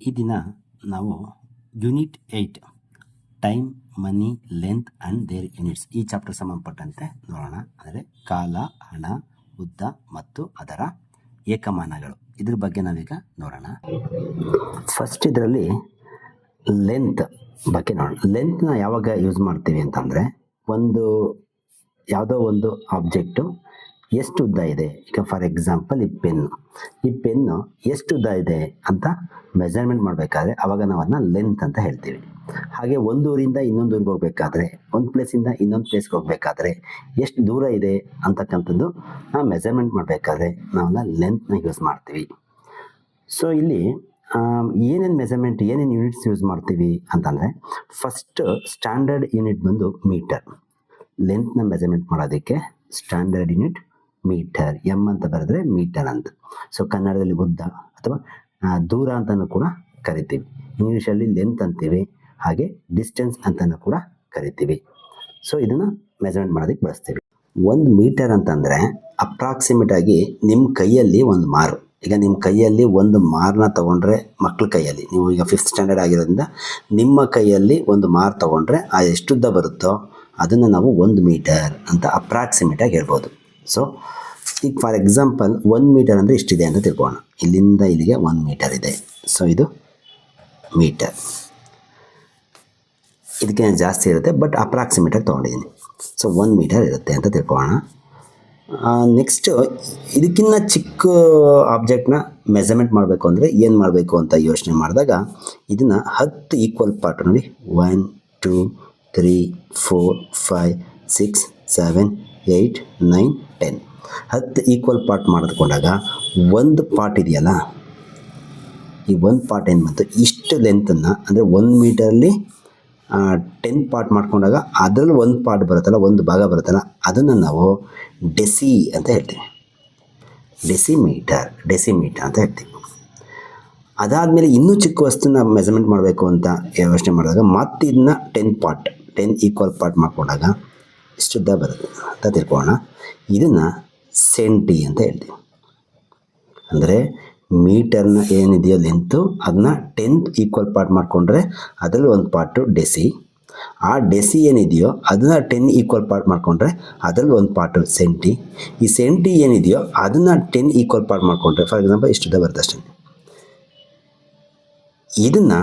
ಈ ದಿನ ನಾವು unit eight time money length and there units ಈ ಚಾಪ್ಟರ್ ಸಂಬಂಧಪಟ್ಟಂತೆ ನೋಡೋಣ. ಅಂದರೆ ಕಾಲ, ಹಣ, ಉದ್ದ ಮತ್ತು ಅದರ ಏಕಮಾನಗಳು. ಇದ್ರ ಬಗ್ಗೆ ನಾವೀಗ ನೋಡೋಣ. ಫಸ್ಟ್ ಇದರಲ್ಲಿ ಲೆಂತ್ ಬಗ್ಗೆ ನೋಡೋಣ. ಲೆಂತ್ನ ಯಾವಾಗ ಯೂಸ್ ಮಾಡ್ತೀವಿ ಅಂತಂದರೆ, ಒಂದು, ಯಾವುದೋ ಒಂದು ಆಬ್ಜೆಕ್ಟು ಎಷ್ಟು ಉದ್ದ ಇದೆ? ಈಗ ಫಾರ್ ಎಕ್ಸಾಂಪಲ್ ಈ ಪೆನ್ನು ಈ ಪೆನ್ನು ಎಷ್ಟು ಉದ್ದ ಇದೆ ಅಂತ ಮೆಜರ್ಮೆಂಟ್ ಮಾಡಬೇಕಾದ್ರೆ ಅವಾಗ ನಾವು ಅದನ್ನ ಲೆಂತ್ ಅಂತ ಹೇಳ್ತೀವಿ. ಹಾಗೆ ಒಂದು ಊರಿಂದ ಇನ್ನೊಂದು ಊರಿಗೆ ಹೋಗ್ಬೇಕಾದ್ರೆ, ಒಂದು ಪ್ಲೇಸಿಂದ ಇನ್ನೊಂದು ಪ್ಲೇಸ್ಗೆ ಹೋಗ್ಬೇಕಾದ್ರೆ ಎಷ್ಟು ದೂರ ಇದೆ ಅಂತಕ್ಕಂಥದ್ದು ನಾವು ಮೆಜರ್ಮೆಂಟ್ ಮಾಡಬೇಕಾದ್ರೆ ನಾವನ್ನ ಲೆಂತ್ನ ಯೂಸ್ ಮಾಡ್ತೀವಿ. ಸೊ ಇಲ್ಲಿ ಏನೇನು ಮೆಜರ್ಮೆಂಟ್ ಏನೇನು ಯೂನಿಟ್ಸ್ ಯೂಸ್ ಮಾಡ್ತೀವಿ ಅಂತಂದರೆ ಫಸ್ಟ್ ಸ್ಟ್ಯಾಂಡರ್ಡ್ ಯೂನಿಟ್ ಬಂದು ಮೀಟರ್ ಲೆಂತ್ನ ಮೆಜರ್ಮೆಂಟ್ ಮಾಡೋದಕ್ಕೆ ಸ್ಟ್ಯಾಂಡರ್ಡ್ ಯೂನಿಟ್ ಮೀಟರ್, ಎಂ ಅಂತ ಬರೆದ್ರೆ ಮೀಟರ್ ಅಂತ. ಸೊ ಕನ್ನಡದಲ್ಲಿ ಉದ್ದ ಅಥವಾ ದೂರ ಅಂತಲೂ ಕೂಡ ಕರಿತೀವಿ. ಇಂಗ್ಲೀಷಲ್ಲಿ ಲೆಂತ್ ಅಂತೀವಿ, ಹಾಗೆ ಡಿಸ್ಟೆನ್ಸ್ ಅಂತಲೂ ಕೂಡ ಕರಿತೀವಿ. ಸೊ ಇದನ್ನು ಮೆಜರ್ಮೆಂಟ್ ಮಾಡೋದಕ್ಕೆ ಬಳಸ್ತೀವಿ. ಒಂದು ಮೀಟರ್ ಅಂತಂದರೆ ಅಪ್ರಾಕ್ಸಿಮೇಟ್ ಆಗಿ ನಿಮ್ಮ ಕೈಯಲ್ಲಿ ಒಂದು ಮಾರು. ಈಗ ನಿಮ್ಮ ಕೈಯಲ್ಲಿ ಒಂದು ಮಾರನ್ನ ತೊಗೊಂಡ್ರೆ ಮಕ್ಕಳ ಕೈಯಲ್ಲಿ, ನೀವು ಈಗ ಫಿಫ್ತ್ ಸ್ಟ್ಯಾಂಡರ್ಡ್ ಆಗಿರೋದ್ರಿಂದ ನಿಮ್ಮ ಕೈಯಲ್ಲಿ ಒಂದು ಮಾರ್ ತೊಗೊಂಡ್ರೆ ಆ ಎಷ್ಟುದ್ದ ಬರುತ್ತೋ ಅದನ್ನು ನಾವು ಒಂದು ಮೀಟರ್ ಅಂತ ಅಪ್ರಾಕ್ಸಿಮೇಟಾಗಿ ಹೇಳ್ಬೋದು. ಸೊ ಈಗ ಫಾರ್ ಎಕ್ಸಾಂಪಲ್ ಒನ್ ಮೀಟರ್ ಅಂದರೆ ಇಷ್ಟಿದೆ ಅಂತ ತಿಳ್ಕೊಳ್ಳೋಣ. ಇಲ್ಲಿಂದ ಇಲ್ಲಿಗೆ ಒನ್ ಮೀಟರ್ ಇದೆ. ಸೊ ಇದು ಮೀಟರ್ ಇದಕ್ಕೆ ಜಾಸ್ತಿ ಇರುತ್ತೆ ಬಟ್ ಅಪ್ರಾಕ್ಸಿಮೇಟಾಗಿ ತೊಗೊಂಡಿದ್ದೀನಿ. ಸೊ ಒನ್ ಮೀಟರ್ ಇರುತ್ತೆ ಅಂತ ತಿಳ್ಕೊಳ್ಳೋಣ. ನೆಕ್ಸ್ಟು ಇದಕ್ಕಿಂತ ಚಿಕ್ಕ ಆಬ್ಜೆಕ್ಟ್ನ ಮೆಜರ್ಮೆಂಟ್ ಮಾಡಬೇಕು ಅಂದರೆ ಏನು ಮಾಡಬೇಕು ಅಂತ ಯೋಚನೆ ಮಾಡಿದಾಗ, ಇದನ್ನು ಹತ್ತು ಈಕ್ವಲ್ ಪಾರ್ಟ್ ನೋಡಿ one two three four five six seven eight nine ten ಹತ್ತು ಈಕ್ವಲ್ ಪಾರ್ಟ್ ಮಾಡಿಕೊಂಡಾಗ ಒಂದು ಪಾರ್ಟ್ ಇದೆಯಲ್ಲ? ಈ ಒಂದು ಪಾರ್ಟ್ ಏನು ಬಂತು? ಇಷ್ಟು ಲೆಂತನ್ನು ಅಂದರೆ ಒಂದು ಮೀಟರಲ್ಲಿ ಟೆನ್ ಪಾರ್ಟ್ ಮಾಡ್ಕೊಂಡಾಗ ಅದರಲ್ಲಿ ಒಂದು ಪಾರ್ಟ್ ಬರುತ್ತಲ್ಲ, ಒಂದು ಭಾಗ ಬರುತ್ತಲ್ಲ, ಅದನ್ನು ನಾವು ಡೆಸಿ ಅಂತ ಹೇಳ್ತೀವಿ. ಡೆಸಿಮೀಟರ್ ಡೆಸಿಮೀಟರ್ ಅಂತ ಹೇಳ್ತೀವಿ. ಅದಾದಮೇಲೆ ಇನ್ನೂ ಚಿಕ್ಕ ವಸ್ತುನ ಮೆಜರ್ಮೆಂಟ್ ಮಾಡಬೇಕು ಅಂತ ಯೋಚನೆ ಮಾಡಿದಾಗ ಮತ್ತೆ ಇದನ್ನ ten part ten equal part ಮಾಡ್ಕೊಂಡಾಗ ಇಷ್ಟುದ್ದ ಬರುತ್ತೆ ಅಂತ ತಿಳ್ಕೊಳ್ಳೋಣ. ಇದನ್ನು ಸೆಂಟಿ ಅಂತ ಹೇಳ್ತೀವಿ. ಅಂದರೆ ಮೀಟರ್ನ ಏನಿದೆಯೋ ಲೆಂತು ಅದನ್ನ ಟೆಂತ್ ಈಕ್ವಲ್ ಪಾರ್ಟ್ ಮಾಡಿಕೊಂಡ್ರೆ ಅದರಲ್ಲಿ ಒಂದು ಪಾರ್ಟು ಡೆಸಿ ಆ ಡೆಸಿ ಏನಿದೆಯೋ ಅದನ್ನು ಟೆನ್ ಈಕ್ವಲ್ ಪಾರ್ಟ್ ಮಾಡಿಕೊಂಡ್ರೆ ಅದರಲ್ಲಿ ಒಂದು ಪಾರ್ಟು ಸೆಂಟಿ ಈ ಸೆಂಟಿ ಏನಿದೆಯೋ ಅದನ್ನು ಟೆನ್ ಈಕ್ವಲ್ ಪಾರ್ಟ್ ಮಾಡಿಕೊಂಡ್ರೆ ಫಾರ್ ಎಕ್ಸಾಂಪಲ್ ಇಷ್ಟುದ್ದ ಬರುತ್ತೆ ಅಷ್ಟೇ. ಇದನ್ನು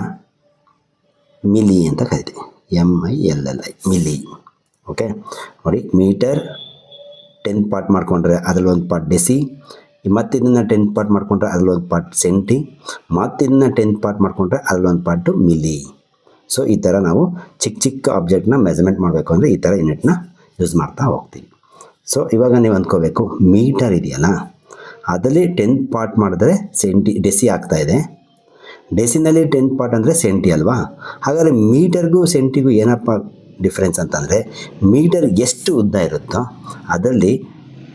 ಮಿಲಿ ಅಂತ ಕರಿತೀವಿ. M I L L I milli okay ನೋಡಿ, ಮೀಟರ್ ಟೆನ್ ಪಾರ್ಟ್ ಮಾಡಿಕೊಂಡ್ರೆ ಅದರಲ್ಲಿ ಒಂದು ಪಾರ್ಟ್ ಡೆಸಿ ಮತ್ತು ಇದನ್ನು ಟೆನ್ ಪಾರ್ಟ್ ಮಾಡಿಕೊಂಡ್ರೆ ಅದರಲ್ಲಿ ಒಂದು ಪಾರ್ಟ್ ಸೆಂಟಿ ಮತ್ತು ಇದನ್ನು ಟೆನ್ ಪಾರ್ಟ್ ಮಾಡಿಕೊಂಡ್ರೆ ಅದರಲ್ಲಿ ಒಂದು ಪಾರ್ಟು ಮಿಲಿ ಸೊ ಈ ಥರ ನಾವು ಚಿಕ್ಕ ಚಿಕ್ಕ ಆಬ್ಜೆಕ್ಟ್ನ ಮೆಜರ್ಮೆಂಟ್ ಮಾಡಬೇಕು ಅಂದರೆ ಈ ಥರ ಯೂನಿಟ್ನ ಯೂಸ್ ಮಾಡ್ತಾ ಹೋಗ್ತೀವಿ. ಸೊ ಇವಾಗ ನೀವು ಅಂದ್ಕೋಬೇಕು ಮೀಟರ್ ಇದೆಯಲ್ಲ, ಅದರಲ್ಲಿ ಟೆನ್ ಪಾರ್ಟ್ ಮಾಡಿದ್ರೆ ಸೆಂಟಿ ಡೆಸಿ ಆಗ್ತಾ ಇದೆ. ಡೆಸಿನಲ್ಲಿ ಟೆನ್ ಪಾರ್ಟ್ ಅಂದರೆ ಸೆಂಟಿ ಅಲ್ವಾ? ಹಾಗಾದರೆ ಮೀಟರ್ಗೂ ಸೆಂಟಿಗೂ ಏನಪ್ಪ ಡಿಫ್ರೆನ್ಸ್ ಅಂತಂದರೆ ಮೀಟರ್ ಎಷ್ಟು ಉದ್ದ ಇರುತ್ತೋ ಅದರಲ್ಲಿ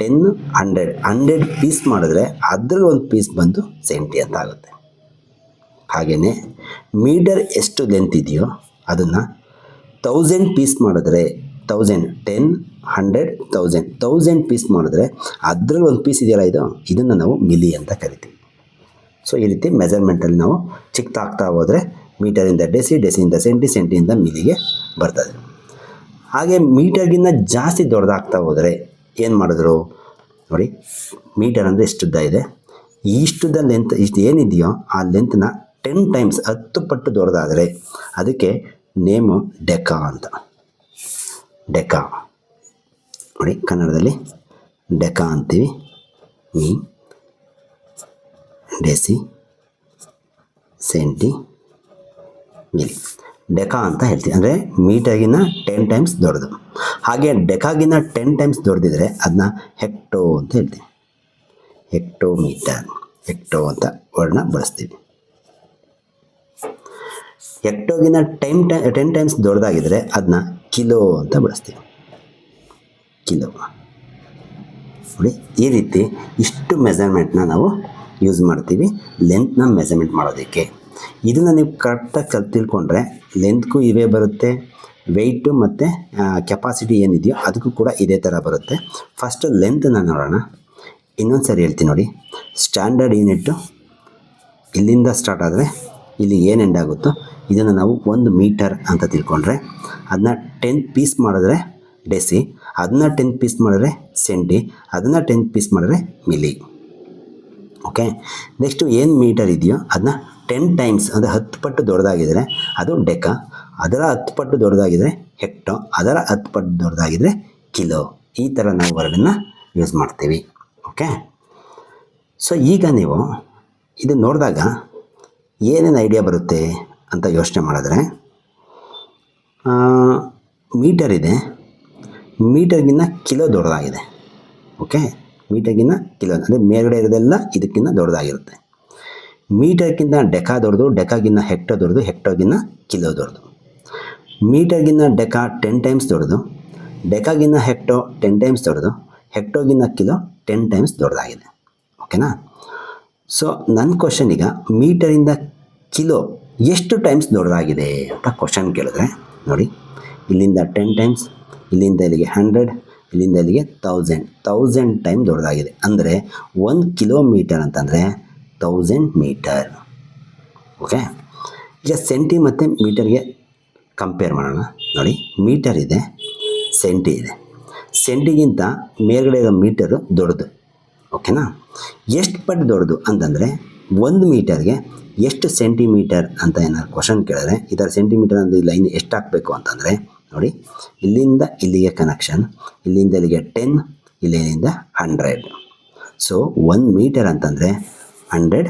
ಟೆನ್ ಹಂಡ್ರೆಡ್ ಹಂಡ್ರೆಡ್ ಪೀಸ್ ಮಾಡಿದ್ರೆ ಅದರಲ್ಲಿ ಒಂದು ಪೀಸ್ ಬಂದು ಸೆಂಟಿ ಅಂತ ಆಗುತ್ತೆ. ಹಾಗೆಯೇ ಮೀಟರ್ ಎಷ್ಟು ಲೆಂತ್ ಇದೆಯೋ ಅದನ್ನು ತೌಸಂಡ್ ಪೀಸ್ ಮಾಡಿದ್ರೆ thousand ten hundred thousand thousand piece ಮಾಡಿದ್ರೆ ಅದರಲ್ಲಿ ಒಂದು ಪೀಸ್ ಇದೆಯಲ್ಲ ಇದು? ಇದನ್ನು ನಾವು ಮಿಲಿ ಅಂತ ಕರಿತೀವಿ. ಸೊ ಈ ರೀತಿ ಮೆಜರ್ಮೆಂಟಲ್ಲಿ ನಾವು ಚಿಕ್ಕದಾಗ್ತಾ ಹೋದರೆ ಮೀಟರಿಂದ ಡೆಸಿ, ಡೆಸಿಯಿಂದ ಸೆಂಟಿ ಸೆಂಟಿಯಿಂದ ಮಿಲಿಗೆ ಬರ್ತದೆ. ಹಾಗೆ ಮೀಟರ್ಗಿಂತ ಜಾಸ್ತಿ ದೊಡ್ಡದಾಗ್ತಾ ಹೋದರೆ ಏನು ಮಾಡಿದ್ರು? ನೋಡಿ ಮೀಟರ್ ಅಂದರೆ ಎಷ್ಟುದ್ದ ಇದೆ? ಇಷ್ಟುದ ಲೆಂತ್ ಇಷ್ಟು ಏನಿದೆಯೋ ಆ ಲೆಂತ್ನ ಟೆನ್ ಟೈಮ್ಸ್ ಹತ್ತು ಪಟ್ಟು ದೊಡ್ಡದಾದರೆ ಅದಕ್ಕೆ ನೇಮು ಡೆಕಾ ಅಂತ. ಡೆಕಾ ನೋಡಿ, ಕನ್ನಡದಲ್ಲಿ ಡೆಕಾ ಅಂತೀವಿ. ಮೀ ಡೆಸಿ ಸೆಂಟಿ ಮಿಲಿ ಡೆಕಾ ಅಂತ ಹೇಳ್ತೀವಿ. ಅಂದರೆ ಮೀಟರ್ಗಿನ ಟೆನ್ ಟೈಮ್ಸ್ ದೊಡ್ಡದು. ಹಾಗೆ ಡೆಕಾಗಿನ ಟೆನ್ ಟೈಮ್ಸ್ ದೊಡ್ಡದಿದ್ರೆ ಅದನ್ನ ಹೆಕ್ಟೋ ಅಂತ ಹೇಳ್ತೀವಿ. ಹೆಕ್ಟೋ ಮೀಟರ್ ಹೆಕ್ಟೋ ಅಂತ ವರ್ಡ್ನ ಬಳಸ್ತೀವಿ. ಹೆಕ್ಟೋಗಿನ ಟೈಮ್ ಟೈ ಟೆನ್ ಟೈಮ್ಸ್ ದೊಡ್ಡದಾಗಿದ್ದರೆ ಅದನ್ನ ಕಿಲೋ ಅಂತ ಬಳಸ್ತೀವಿ. ಕಿಲೋ ನೋಡಿ, ಈ ರೀತಿ ಇಷ್ಟು ಮೆಜರ್ಮೆಂಟ್ನ ನಾವು ಯೂಸ್ ಮಾಡ್ತೀವಿ. ಲೆಂತ್ನ ಮೆಜರ್ಮೆಂಟ್ ಮಾಡೋದಕ್ಕೆ. ಇದನ್ನು ನೀವು ಕರೆಕ್ಟಾಗಿ ಕಲ್ ತಿಳ್ಕೊಂಡ್ರೆ ಲೆಂತ್ಗೂ ಇವೇ ಬರುತ್ತೆ ವೆಯ್ಟು ಮತ್ತು ಕೆಪಾಸಿಟಿ ಏನಿದೆಯೋ ಅದಕ್ಕೂ ಕೂಡ ಇದೇ ಥರ ಬರುತ್ತೆ. ಫಸ್ಟು ಲೆಂತನ್ನು ನೋಡೋಣ. ಇನ್ನೊಂದು ಸರಿ ಹೇಳ್ತೀನಿ ನೋಡಿ. ಸ್ಟ್ಯಾಂಡರ್ಡ್ ಯೂನಿಟ್ಟು ಇಲ್ಲಿಂದ ಸ್ಟಾರ್ಟ್ ಆದರೆ ಇಲ್ಲಿ ಏನು ಎಂಡ್ ಆಗುತ್ತೋ ಇದನ್ನು ನಾವು ಒಂದು ಮೀಟರ್ ಅಂತ ತಿಳ್ಕೊಂಡ್ರೆ ಅದನ್ನ ಟೆನ್ ಪೀಸ್ ಮಾಡಿದ್ರೆ ಡೆಸಿ ಅದನ್ನ ಟೆನ್ ಪೀಸ್ ಮಾಡಿದ್ರೆ ಸೆಂಟಿ ಅದನ್ನು ಟೆನ್ ಪೀಸ್ ಮಾಡಿದ್ರೆ ಮಿಲಿ ಓಕೆ ನೆಕ್ಸ್ಟು ಏನು ಮೀಟರ್ ಇದೆಯೋ ಅದನ್ನ ಟೆನ್ ಟೈಮ್ಸ್ ಅಂದರೆ ಹತ್ತು ಪಟ್ಟು ದೊಡ್ಡದಾಗಿದ್ದರೆ ಅದು ಡೆಕ ಅದರ ಹತ್ತು ಪಟ್ಟು ದೊಡ್ಡದಾಗಿದ್ದರೆ ಹೆಕ್ಟೋ ಅದರ ಹತ್ತು ಪಟ್ಟು ದೊಡ್ಡದಾಗಿದ್ದರೆ ಕಿಲೋ ಈ ಥರ ನಾವು ವರ್ಡನ್ನು ಯೂಸ್ ಮಾಡ್ತೀವಿ. ಓಕೆ ಸೊ ಈಗ ನೀವು ಇದು ನೋಡಿದಾಗ ಏನೇನು ಐಡಿಯಾ ಬರುತ್ತೆ ಅಂತ ಯೋಚನೆ ಮಾಡಿದ್ರೆ ಮೀಟರ್ ಇದೆ. ಮೀಟರ್ಗಿನ್ನ ಕಿಲೋ ದೊಡ್ಡದಾಗಿದೆ. ಓಕೆ ಮೀಟರ್ಗಿನ್ನ ಕಿಲೋ ಅಂದರೆ ಮೇಲ್ಗಡೆ ಇರೋದೆಲ್ಲ ಇದಕ್ಕಿಂತ ದೊಡ್ಡದಾಗಿರುತ್ತೆ. ಮೀಟರ್ಗಿಂತ ಡೆಕಾ ದೊಡ್ಡದು, ಡೆಕಾಗಿನ್ನ ಹೆಕ್ಟೋ ದೊಡ್ಡದು ಹೆಕ್ಟೋಗಿನ್ನ ಕಿಲೋ ದೊಡ್ಡದು. ಮೀಟರ್ಗಿನ್ನ ಡೆಕಾ ಟೆನ್ ಟೈಮ್ಸ್ ದೊಡ್ಡದು, ಡೆಕಾಗಿನ್ನ ಹೆಕ್ಟೋ ಟೆನ್ ಟೈಮ್ಸ್ ದೊಡ್ಡದು ಹೆಕ್ಟೋಗಿನ್ನ ಕಿಲೋ ಟೆನ್ ಟೈಮ್ಸ್ ದೊಡ್ಡದಾಗಿದೆ. ಓಕೆನಾ? ಸೊ ನನ್ನ ಕ್ವಶನ್ ಈಗ ಮೀಟರಿಂದ ಕಿಲೋ ಎಷ್ಟು ಟೈಮ್ಸ್ ದೊಡ್ಡದಾಗಿದೆ ಅಂತ ಕ್ವಶನ್ ಕೇಳಿದ್ರೆ, ನೋಡಿ, ಇಲ್ಲಿಂದ ಟೆನ್ ಟೈಮ್ಸ್, ಇಲ್ಲಿಂದ ಇಲ್ಲಿಗೆ ಹಂಡ್ರೆಡ್ ಇಲ್ಲಿಂದ ಇಲ್ಲಿಗೆ ತೌಸಂಡ್ ತೌಸಂಡ್ ಟೈಮ್ ದೊಡ್ಡದಾಗಿದೆ. ಅಂದರೆ ಒಂದು ಕಿಲೋಮೀಟರ್ ಅಂತಂದರೆ ತೌಸಂಡ್ ಮೀಟರ್ ಓಕೆ ಈಗ ಸೆಂಟಿ ಮತ್ತು ಮೀಟರ್ಗೆ ಕಂಪೇರ್ ಮಾಡೋಣ. ನೋಡಿ ಮೀಟರ್ ಇದೆ ಸೆಂಟಿ ಇದೆ. ಸೆಂಟಿಗಿಂತ ಮೇಲ್ಗಡೆ ಇರೋ ಮೀಟರು ದೊಡ್ಡದು. ಓಕೆನಾ ಎಷ್ಟು ಪಟ್ಟು ದೊಡ್ಡದು ಅಂತಂದರೆ ಒಂದು ಮೀಟರ್ಗೆ ಎಷ್ಟು ಸೆಂಟಿಮೀಟರ್ ಅಂತ ಏನಾದ್ರು ಕ್ವಶನ್ ಕೇಳಿದ್ರೆ, ಈ ಥರ ಸೆಂಟಿಮೀಟರ್ ಅಂದರೆ ಲೈನ್ ಎಷ್ಟು ಹಾಕಬೇಕು ಅಂತಂದರೆ ನೋಡಿ, ಇಲ್ಲಿಂದ ಇಲ್ಲಿಗೆ ಕನೆಕ್ಷನ್ ಇಲ್ಲಿಂದ ಇಲ್ಲಿಗೆ ಟೆನ್ ಇಲ್ಲಿಂದ ಹಂಡ್ರೆಡ್ ಸೊ ಒನ್ ಮೀಟರ್ ಅಂತಂದರೆ ಹಂಡ್ರೆಡ್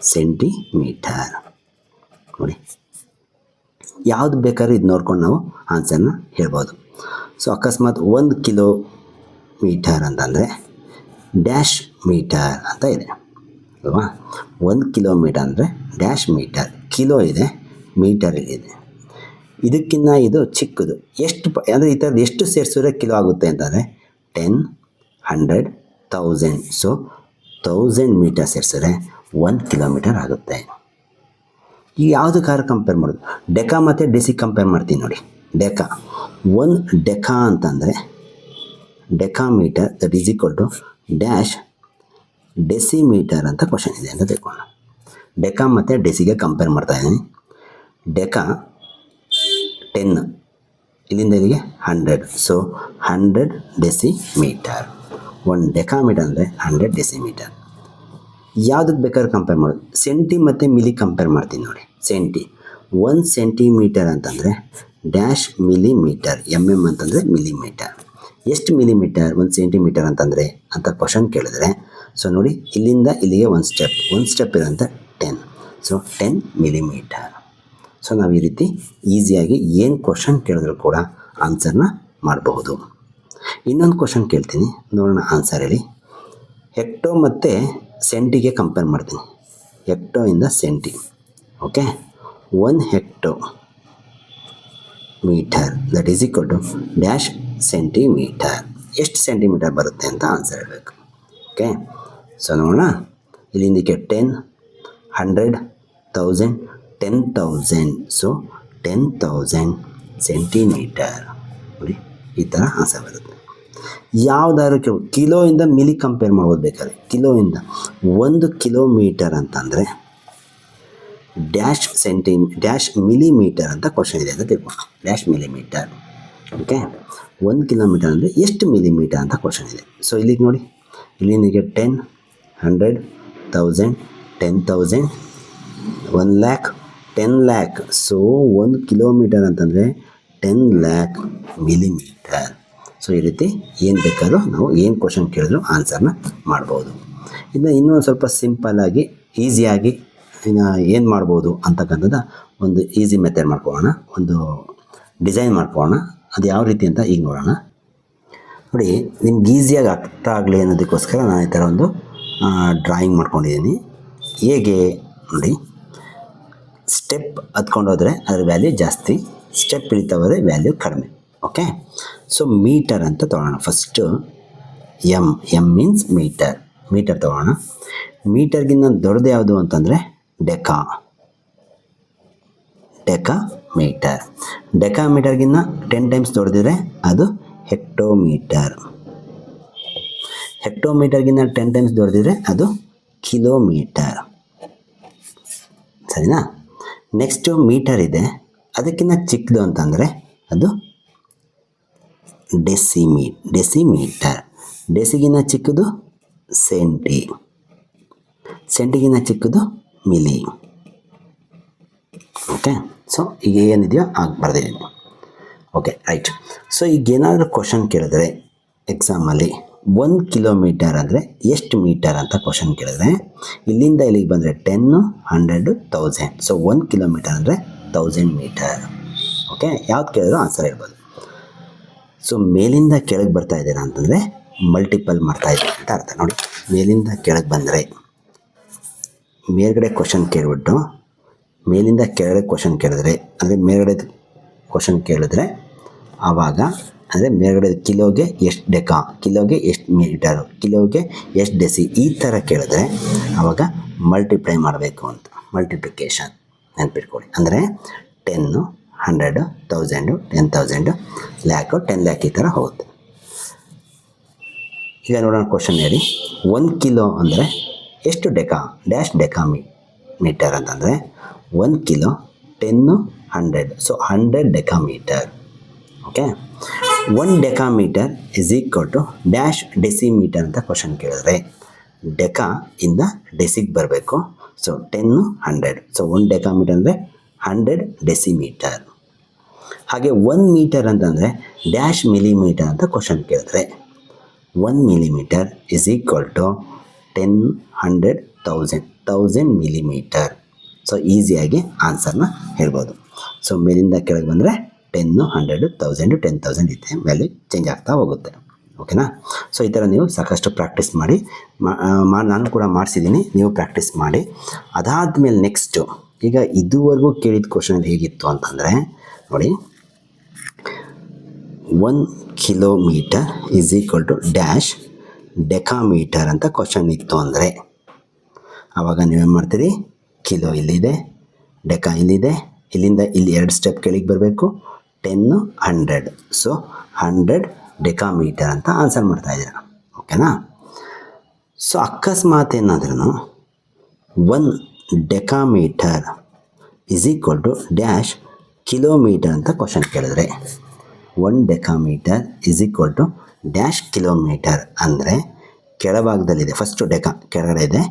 ಸೆಂಟಿಮೀಟರ್ ನೋಡಿ, ಯಾವುದು ಬೇಕಾದ್ರೂ ಇದು ನೋಡ್ಕೊಂಡು ನಾವು ಆನ್ಸರ್ನ ಹೇಳ್ಬೋದು. ಸೊ ಅಕಸ್ಮಾತ್ ಒಂದು ಕಿಲೋ ಮೀಟರ್ ಅಂತಂದರೆ ಡ್ಯಾಶ್ ಮೀಟರ್ ಅಂತ ಇದೆ. ಅಲ್ವಾ? ಒಂದು ಕಿಲೋಮೀಟರ್ ಅಂದರೆ ಡ್ಯಾಶ್ ಮೀಟರ್ ಕಿಲೋ ಇದೆ ಮೀಟರ್ ಇದೆ. ಇದಕ್ಕಿಂತ ಇದು ಚಿಕ್ಕದು. ಎಷ್ಟು ಪ ಅಂದರೆ ಈ ಥರದ್ದು ಎಷ್ಟು ಸೇರಿಸಿದ್ರೆ ಕಿಲೋ ಆಗುತ್ತೆ ಅಂತಂದರೆ ten hundred thousand so thousand metre ಸೇರಿಸಿದ್ರೆ ಒನ್ ಕಿಲೋಮೀಟರ್ ಆಗುತ್ತೆ. ಈಗ ಯಾವುದು ಕಾರ್ ಕಂಪೇರ್ ಮಾಡೋದು? ಡೆಕಾ ಮತ್ತು ಡೆಸಿ ಕಂಪೇರ್ ಮಾಡ್ತೀನಿ ನೋಡಿ. ಡೆಕಾ. ಒನ್ ಡೆಕಾ ಅಂತಂದರೆ deca metre that is equal to dash decimetre ಅಂತ ಕ್ವಶನ್ ಇದೆ ಅಂತ ತಿಳ್ಕೊಂಡು ಡೆಕಾ ಮತ್ತು ಡೆಸಿಗೆ ಕಂಪೇರ್ ಮಾಡ್ತಾ ಇದ್ದೀನಿ. ಡೆಕಾ ಟೆನ್ ಇಲ್ಲಿಂದ ಇಲ್ಲಿಗೆ hundred so hundred decimetre one decametre ಅಂದರೆ ಹಂಡ್ರೆಡ್ ಡೆಸಿಮೀಟರ್ ಯಾವುದಕ್ಕೆ ಬೇಕಾದ್ರೆ ಕಂಪೇರ್ ಮಾಡೋದು ಸೆಂಟಿ ಮತ್ತು ಮಿಲಿ ಕಂಪೇರ್ ಮಾಡ್ತೀನಿ ನೋಡಿ. ಸೆಂಟಿ ಒನ್ ಸೆಂಟಿಮೀಟರ್ ಅಂತಂದರೆ ಡ್ಯಾಶ್ ಮಿಲಿಮೀಟರ್ ಎಂ ಎಂ ಅಂತಂದರೆ ಮಿಲಿಮೀಟರ್ ಎಷ್ಟು ಮಿಲಿಮೀಟರ್ ಒಂದು ಸೆಂಟಿಮೀಟರ್ ಅಂತಂದರೆ ಅಂತ ಕ್ವಶನ್ ಕೇಳಿದ್ರೆ ಸೊ ನೋಡಿ, ಇಲ್ಲಿಂದ ಇಲ್ಲಿಗೆ ಒಂದು ಸ್ಟೆಪ್ ಒಂದು ಸ್ಟೆಪ್ ಇರೋಂಥ ten so ten millimetre so ನಾವು ಈ ರೀತಿ ಈಸಿಯಾಗಿ ಏನು ಕ್ವಶನ್ ಕೇಳಿದ್ರು ಕೂಡ ಆನ್ಸರ್ನ ಮಾಡಬಹುದು. ಇನ್ನೊಂದು ಕ್ವಶನ್ ಕೇಳ್ತೀನಿ. ನೋಡೋಣ ಆನ್ಸರ್ ಹೇಳಿ. ಹೆಕ್ಟೋ ಮತ್ತು ಸೆಂಟಿಗೆ ಕಂಪೇರ್ ಮಾಡ್ತೀನಿ. ಹೆಕ್ಟೋ ಇಂದ centi okay one hecto metre that is equal to dash centimetre ಎಷ್ಟು ಸೆಂಟಿಮೀಟರ್ ಬರುತ್ತೆ ಅಂತ ಆನ್ಸರ್ ಹೇಳಬೇಕು. ಓಕೆ ಸೊ ನೋಡೋಣ. ಇಲ್ಲಿಂದಕ್ಕೆ ten hundred thousand ten thousand so ten thousand centimetre ನೋಡಿ, ಈ ಥರ ಆಸೆ ಬರುತ್ತೆ. ಯಾವ್ದಾದ್ರು ಕಿಲೋ ಕಿಲೋಯಿಂದ ಮಿಲಿ ಕಂಪೇರ್ ಮಾಡ್ಬೋದು ಬೇಕಾದ್ರೆ. ಕಿಲೋಯಿಂದ ಒಂದು ಕಿಲೋಮೀಟರ್ ಅಂತಂದರೆ ಡ್ಯಾಶ್ ಸೆಂಟಿ ಡ್ಯಾಶ್ ಮಿಲಿಮೀಟರ್ ಅಂತ ಕ್ವಶನ್ ಇದೆ ಅಂತ ತಿಳ್ಕೊ ಡ್ಯಾಶ್ ಮಿಲಿಮೀಟರ್ ಓಕೆ ಒಂದು ಕಿಲೋಮೀಟರ್ ಅಂದರೆ ಎಷ್ಟು ಮಿಲಿಮೀಟರ್ ಅಂತ ಕ್ವಶನ್ ಇದೆ. ಸೊ ಇಲ್ಲಿಗೆ ನೋಡಿ. ಇಲ್ಲಿ ನಿಮಗೆ ten hundred thousand ten thousand one lakh ten lakh so ಒಂದು ಕಿಲೋಮೀಟರ್ ಅಂತಂದರೆ ಟೆನ್ ಲ್ಯಾಕ್ ಮಿಲಿಮೀಟರ್ ಸೊ ಈ ರೀತಿ ಏನು ಬೇಕಾದರೂ ನಾವು ಏನು ಕ್ವಶನ್ ಕೇಳಿದ್ರು ಆನ್ಸರ್ನ ಮಾಡ್ಬೋದು. ಇನ್ನು ಇನ್ನೂ ಸ್ವಲ್ಪ ಸಿಂಪಲ್ಲಾಗಿ ಈಸಿಯಾಗಿ ಇನ್ನು ಏನು ಮಾಡ್ಬೋದು ಅಂತಕ್ಕಂಥದ್ದು ಒಂದು ಈಸಿ ಮೆಥಡ್ ಮಾಡ್ಕೊಳ್ಳೋಣ. ಒಂದು ಡಿಸೈನ್ ಮಾಡ್ಕೊಳ್ಳೋಣ. ಅದು ಯಾವ ರೀತಿ ಅಂತ ಈಗ ನೋಡೋಣ. ನೋಡಿ, ನಿಮ್ಗೆ ಈಸಿಯಾಗಿ ಅರ್ಥ ಆಗಲಿ ಅನ್ನೋದಕ್ಕೋಸ್ಕರ ನಾನು ಈ ಥರ ಒಂದು ಡ್ರಾಯಿಂಗ್ ಮಾಡ್ಕೊಂಡಿದ್ದೀನಿ. ಹೇಗೆ? ನೋಡಿ. ಸ್ಟೆಪ್ ಹತ್ಕೊಂಡೋದ್ರೆ ಅದರ ವ್ಯಾಲ್ಯೂ ಜಾಸ್ತಿ ಸ್ಟೆಪ್ ಇಳಿತಾ ಹೋದರೆ ವ್ಯಾಲ್ಯೂ ಕಡಿಮೆ ಓಕೆ ಸೊ ಮೀಟರ್ ಅಂತ ತೊಗೊಳ್ಳೋಣ first M M means metre metre ತೊಗೊಳ್ಳೋಣ ಮೀಟರ್ಗಿಂತ ದೊಡ್ಡದು ಯಾವುದು ಅಂತಂದರೆ ಡೆಕಾ ಡೆಕಾ ಮೀಟರ್ ಡೆಕಾ ಮೀಟರ್ಗಿಂತ ಟೆನ್ ಟೈಮ್ಸ್ ದೊಡ್ಡದಿದ್ರೆ ಅದು ಹೆಕ್ಟೋಮೀಟರ್ ಹೆಕ್ಟೋಮೀಟರ್ಗಿನ್ನ ಟೆನ್ ಟೈಮ್ಸ್ ದೊಡ್ಡದಿದ್ರೆ ಅದು ಕಿಲೋಮೀಟರ್ ಸರಿನಾ? ನೆಕ್ಸ್ಟು ಮೀಟರ್ ಇದೆ. ಅದಕ್ಕಿಂತ ಚಿಕ್ಕದು ಅಂತಂದರೆ ಅದು ಡೆಸಿಮೀ ಡೆಸಿಮೀಟರ್ ಡೆಸಿಗಿನ ಚಿಕ್ಕದು ಸೆಂಟಿ ಸೆಂಟಿಗಿನ ಚಿಕ್ಕದು ಮಿಲಿ ಓಕೆ ಸೊ ಈಗ ಏನಿದೆಯೋ ಆಗಿ ಬರ್ದಿದ್ದೀನಿ. ಓಕೆ ರೈಟ್ ಸೊ ಈಗ ಏನಾದರೂ ಕ್ವಶನ್ ಕೇಳಿದ್ರೆ ಎಕ್ಸಾಮಲ್ಲಿ ಒಂದು ಕಿಲೋಮೀಟರ್ ಅಂದರೆ ಎಷ್ಟು ಮೀಟರ್ ಅಂತ ಕ್ವಶನ್ ಕೇಳಿದ್ರೆ ಇಲ್ಲಿಂದ ಇಲ್ಲಿಗೆ ಬಂದರೆ ಟೆನ್ನು ಹಂಡ್ರೆಡು ತೌಸಂಡ್ ಸೊ ಒಂದು ಕಿಲೋಮೀಟರ್ ಅಂದರೆ ತೌಸಂಡ್ ಮೀಟರ್ ಓಕೆ ಯಾವ್ದು ಕೇಳಿದ್ರು ಆನ್ಸರ್ ಹೇಳ್ಬೋದು ಸೊ ಮೇಲಿಂದ ಕೆಳಗೆ ಬರ್ತಾ ಇದ್ದೀರಾ ಅಂತಂದರೆ ಮಲ್ಟಿಪಲ್ ಮಾಡ್ತಾ ಇದ್ದೀರಾ ಅಂತ ಅರ್ಥ. ನೋಡಿ, ಮೇಲಿಂದ ಕೆಳಗೆ ಬಂದರೆ ಮೇಲ್ಗಡೆ ಕ್ವಶನ್ ಕೇಳಿಬಿಟ್ಟು ಮೇಲಿಂದ ಕೆಳಗಡೆ ಕ್ವಶನ್ ಕೇಳಿದ್ರೆ, ಅಂದರೆ ಮೇಲ್ಗಡೆ ಕ್ವಶನ್ ಕೇಳಿದ್ರೆ ಆವಾಗ ಅಂದರೆ ಮೇಲ್ಗಡೆ ಕಿಲೋಗೆ ಎಷ್ಟು ಡೆಕಾ, ಕಿಲೋಗೆ ಎಷ್ಟು ಮೀಟರು, ಕಿಲೋಗೆ ಎಷ್ಟು ಡೆಸಿ, ಈ ಥರ ಕೇಳಿದ್ರೆ ಆವಾಗ ಮಲ್ಟಿಪ್ಲೈ ಮಾಡಬೇಕು ಅಂತ ಮಲ್ಟಿಪ್ಲಿಕೇಶನ್ ನೆನ್ಪಿಟ್ಕೊಳ್ಳಿ. ಅಂದರೆ ten hundred thousand ten thousand lakh ten lakh ಈ ಥರ ಹೋಗುತ್ತೆ. ಈಗ ನೋಡೋಣ ಕ್ವಶನ್ ಹೇಳಿ. ಒಂದು ಕಿಲೋ ಅಂದರೆ ಎಷ್ಟು ಡೆಕಾ ಡ್ಯಾಶ್ ಡೆಕಾ ಮೀ, ಮೀಟರ್ ಅಂತಂದರೆ ಒಂದು kilo ten hundred so hundred deca metre okay one deca metre is equal to dash decimetre ಅಂತ ಕ್ವಶನ್ ಕೇಳಿದ್ರೆ. ಡೆಕಾ ಇಂದ ಡೆಸಿಗೆ ಬರಬೇಕು. So ten hundred so one deca metre ಅಂದರೆ ಹಂಡ್ರೆಡ್ ಡೆಸಿಮೀಟರ್ ಹಾಗೆ ಒನ್ ಮೀಟರ್ ಅಂತಂದರೆ ಡ್ಯಾಶ್ ಮಿಲಿಮೀಟರ್ ಅಂತ question ಕೇಳಿದ್ರೆ. One millimetre is equal to ten hundred thousand thousand millimetre so ಈಸಿಯಾಗಿ ಆನ್ಸರ್ನ ಹೇಳ್ಬೋದು. ಸೊ ಮೇಲಿಂದ ಕೆಳಗೆ ಬಂದರೆ ten hundred, thousand, ten thousand ಇದೆ ವ್ಯಾಲ್ಯೂ ಚೇಂಜ್ ಆಗ್ತಾ ಹೋಗುತ್ತೆ. ಓಕೆನಾ ಸೊ ಈ ಥರ ನೀವು ಸಾಕಷ್ಟು ಪ್ರಾಕ್ಟೀಸ್ ಮಾಡಿ, ಮಾ ನಾನು ಕೂಡ ಮಾಡಿಸಿದ್ದೀನಿ, ನೀವು ಪ್ರಾಕ್ಟೀಸ್ ಮಾಡಿ. ಅದಾದಮೇಲೆ ನೆಕ್ಸ್ಟು ಈಗ ಇದುವರೆಗೂ ಕೇಳಿದ ಕ್ವಶನ್ ಹೇಗಿತ್ತು ಅಂತಂದರೆ, ನೋಡಿ one kilometre is equal to dash decametre ಅಂತ ಕ್ವಶನ್ ಇತ್ತು ಅಂದರೆ ಆವಾಗ ನೀವೇನು ಮಾಡ್ತೀರಿ? ಕಿಲೋ ಇಲ್ಲಿದೆ ಡೆಕಾ ಇಲ್ಲಿದೆ, ಇಲ್ಲಿಂದ ಇಲ್ಲಿ ಎರಡು ಸ್ಟೆಪ್ ಕೆಳಗೆ ಬರಬೇಕು. Ten hundred. So hundred decametre ಅಂತ ಆನ್ಸರ್ ಮಾಡ್ತಾ ಇದ್ದೀರಾ ಓಕೆನಾ? ಸೊ ಅಕಸ್ಮಾತ್ ಏನಾದ್ರೂ one decametre is equal to dash kilometre ಅಂತ ಕ್ವಶನ್ ಕೇಳಿದ್ರೆ, one decametre is equal to dash kilometre ಅಂದರೆ ಕೆಳಭಾಗದಲ್ಲಿದೆ. ಫಸ್ಟು ಡೆಕಾ, ಕೆಳಗಡೆ ಇದೆ,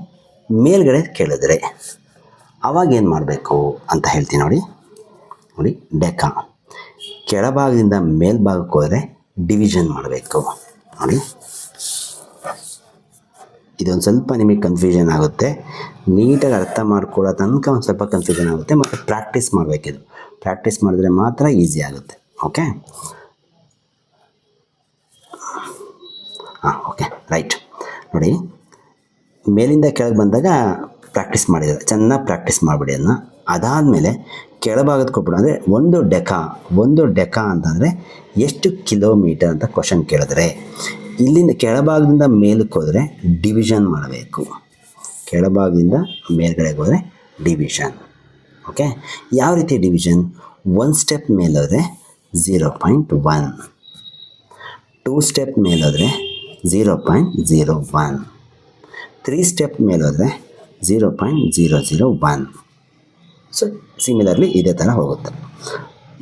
ಮೇಲ್ಗಡೆ ಕೇಳಿದ್ರೆ. ಅವಾಗ ಏನು ಮಾಡಬೇಕು ಅಂತ ಹೇಳ್ತೀನಿ ನೋಡಿ. ನೋಡಿ, ಡೆಕಾ. ಕೆಳಭಾಗದಿಂದ ಮೇಲ್ಭಾಗಕ್ಕೆ ಹೋದರೆ ಡಿವಿಷನ್ ಮಾಡಬೇಕು. ನೋಡಿ. ಇದೊಂದು ಸ್ವಲ್ಪ ನಿಮಗೆ ಕನ್ಫ್ಯೂಷನ್ ಆಗುತ್ತೆ. ನೀಟಾಗಿ ಅರ್ಥ ಮಾಡ್ಕೊಳ್ಳೋ ತನಕ ಒಂದು ಸ್ವಲ್ಪ ಕನ್ಫ್ಯೂಷನ್ ಆಗುತ್ತೆ ಮತ್ತು ಪ್ರಾಕ್ಟೀಸ್ ಮಾಡಬೇಕಿದು ಪ್ರಾಕ್ಟೀಸ್ ಮಾಡಿದ್ರೆ ಮಾತ್ರ ಈಸಿ ಆಗುತ್ತೆ. ಓಕೆ ಹಾಂ ಓಕೆ ರೈಟ್ ನೋಡಿ. ಮೇಲಿಂದ ಕೆಳಗೆ ಬಂದಾಗ ಪ್ರಾಕ್ಟೀಸ್ ಮಾಡಿದ್ದಾರೆ. ಚೆನ್ನಾಗಿ ಪ್ರಾಕ್ಟೀಸ್ ಮಾಡಿಬಿಡಿ ಅದನ್ನ ಅದಾದಮೇಲೆ ಕೆಳಭಾಗದ ಕೊಟ್ಬಿಡು ಅಂದರೆ ಒಂದು ಡೆಕಾ ಒಂದು ಡೆಕಾ ಅಂತಂದರೆ ಎಷ್ಟು ಕಿಲೋಮೀಟರ್ ಅಂತ ಕ್ವಶನ್ ಕೇಳಿದ್ರೆ. ಇಲ್ಲಿಂದ ಕೆಳಭಾಗದಿಂದ ಮೇಲಕ್ಕೆ ಹೋದರೆ ಡಿವಿಷನ್ ಮಾಡಬೇಕು. ಕೆಳಭಾಗದಿಂದ ಮೇಲ್ಗಡೆಗೆ ಹೋದರೆ ಡಿವಿಷನ್ ಓಕೆ ಯಾವ ರೀತಿ division one step ಮೇಲೋದ್ರೆ zero point one two step ಮೇಲೋದ್ರೆ zero point zero one three step ಮೇಲೋದ್ರೆ zero point zero zero one so similarly ಇದೇ ಥರ ಹೋಗುತ್ತೆ.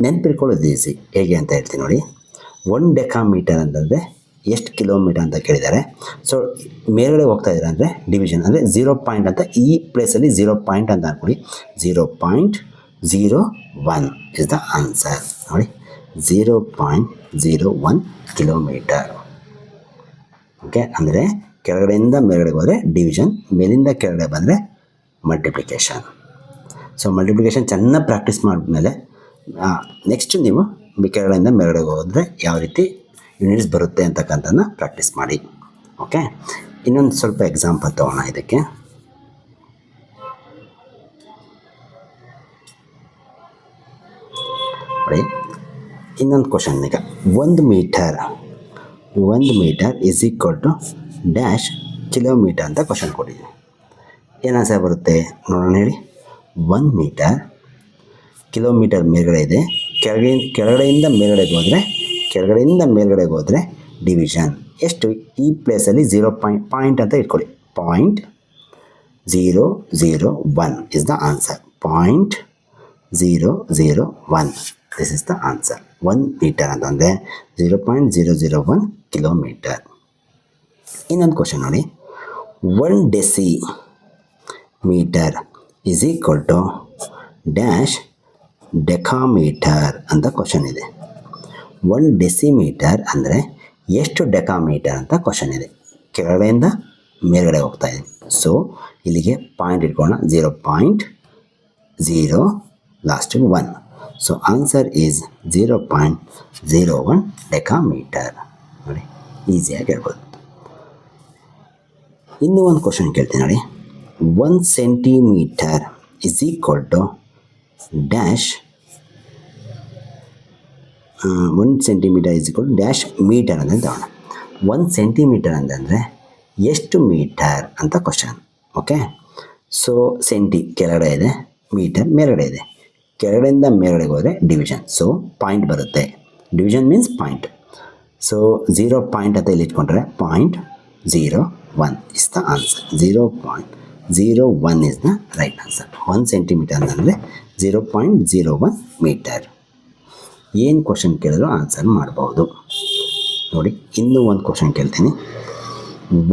ನೆನ್ಪಿಟ್ಕೊಳ್ಳೋದು ಈಸಿ ಹೇಗೆ ಅಂತ ಹೇಳ್ತೀನಿ ನೋಡಿ. ಒನ್ ಡೆಕಾಮೀಟರ್ ಅಂತಂದರೆ ಎಷ್ಟು ಕಿಲೋಮೀಟರ್ ಅಂತ ಕೇಳಿದ್ದಾರೆ. ಸೊ ಮೇಲ್ಗಡೆ ಹೋಗ್ತಾ ಇದ್ದಾರೆ ಅಂದರೆ ಡಿವಿಷನ್ ಅಂದರೆ ಝೀರೋ ಪಾಯಿಂಟ್ ಅಂತ ಈ ಪ್ಲೇಸಲ್ಲಿ ಝೀರೋ ಪಾಯಿಂಟ್ ಅಂತ ಅಂದ್ಕೊಡಿ zero point zero one is the answer ನೋಡಿ. Zero point zero one kilometre okay ಅಂದರೆ ಕೆಳಗಡೆಯಿಂದ ಮೇಲ್ಗಡೆ ಹೋದರೆ ಡಿವಿಷನ್ ಮೇಲಿಂದ ಕೆಳಗಡೆ ಬಂದರೆ ಮಲ್ಟಿಪ್ಲಿಕೇಶನ್ ಸೊ ಮಲ್ಟಿಪ್ಲಿಕೇಶನ್ ಚೆನ್ನಾಗಿ ಪ್ರಾಕ್ಟೀಸ್ ಮಾಡಿದ್ಮೇಲೆ ನೆಕ್ಸ್ಟ್ ನೀವು ಕೆಳಗಡೆಯಿಂದ ಮೇಲ್ಗಡೆಗೆ ಹೋದರೆ ಯಾವ ರೀತಿ ಯೂನಿಟ್ಸ್ ಬರುತ್ತೆ ಅಂತಕ್ಕಂಥದ್ದನ್ನ ಪ್ರಾಕ್ಟೀಸ್ ಮಾಡಿ. ಓಕೆ ಇನ್ನೊಂದು ಸ್ವಲ್ಪ ಎಕ್ಸಾಂಪಲ್ ತೊಗೋಣ ಇದಕ್ಕೆ. ನೋಡಿ, ಇನ್ನೊಂದು ಕ್ವಶನ್ ಈಗ. ಒಂದು ಮೀಟರ್ ಒಂದು metre is equal to dash kilometre ಅಂತ ಕ್ವಶನ್ ಕೊಟ್ಟಿದ್ದೀನಿ. ಏನು ಆಸೆ ಬರುತ್ತೆ? ನೋಡೋಣ ಹೇಳಿ. ಒಂದು ಮೀಟರ್ ಕಿಲೋಮೀಟರ್ ಮೇಲ್ಗಡೆ ಇದೆ. ಕೆಳಗಡೆ ಕೆಳಗಡೆಯಿಂದ ಮೇಲ್ಗಡೆಗೆ ಹೋದರೆ, ಕೆಳಗಡೆಯಿಂದ ಮೇಲ್ಗಡೆಗೆ ಹೋದರೆ ಡಿವಿಷನ್ ಎಷ್ಟು? ಈ ಪ್ಲೇಸಲ್ಲಿ ಝೀರೋ ಪಾಯಿಂಟ್ ಪಾಯಿಂಟ್ ಅಂತ ಇಟ್ಕೊಳ್ಳಿ. Point zero zero one is the answer point zero zero one this is the answer one metre ಅಂತಂದರೆ zero point zero zero one kilometre ಇನ್ನೊಂದು ಕ್ವಶನ್ ನೋಡಿ. One deci metre is equal to dash decametre ಅಂತ question ಇದೆ. One ಡೆಸಿಮೀಟರ್ ಅಂದರೆ ಎಷ್ಟು ಡೆಕಾಮೀಟರ್ ಅಂತ question ಇದೆ. ಕೆಳಗಡೆಯಿಂದ ಮೇಲ್ಗಡೆ ಹೋಗ್ತಾ ಇದೆ. ಸೊ ಇಲ್ಲಿಗೆ ಪಾಯಿಂಟ್ ಇಟ್ಕೊಳ್ಳೋಣ. ಝೀರೋ ಪಾಯಿಂಟ್ ಝೀರೋ ಲಾಸ್ಟಿಗೆ one so answer is zero point zero one decametre ನೋಡಿ ಈಸಿಯಾಗಿ ಹೇಳ್ಬೋದು. ಇನ್ನೂ ಒಂದು ಕ್ವಶನ್ ಕೇಳ್ತೀನಿ ನೋಡಿ. One centimetre is equal to dash one centimetre is equal dash metre ಅಂತ ತಗೋಣ ಒಂದು ಸೆಂಟಿಮೀಟರ್ ಅಂತಂದರೆ ಎಷ್ಟು ಮೀಟರ್ ಅಂತ ಕ್ವಶನ್ ಓಕೆ ಸೊ ಸೆಂಟಿ ಕೆಳಗಡೆ ಇದೆ ಮೀಟರ್ ಮೇಲ್ಗಡೆ ಇದೆ. ಕೆಳಗಡೆಯಿಂದ ಮೇಲ್ಗಡೆಗೆ ಹೋದರೆ ಡಿವಿಷನ್ ಸೊ ಪಾಯಿಂಟ್ ಬರುತ್ತೆ. Division means point so zero point ಅಂತ ಇಲ್ಲಿ ಇಟ್ಕೊಂಡ್ರೆ? Point zero one is the answer zero point zero one is the right answer one centimetre ಅಂತಂದರೆ zero point zero one metre ಏನು ಕ್ವಶನ್ ಕೇಳಿದ್ರು answer ಮಾಡ್ಬೋದು. ನೋಡಿ, ಇನ್ನೂ ಒಂದು ಕ್ವಶನ್ ಕೇಳ್ತೀನಿ.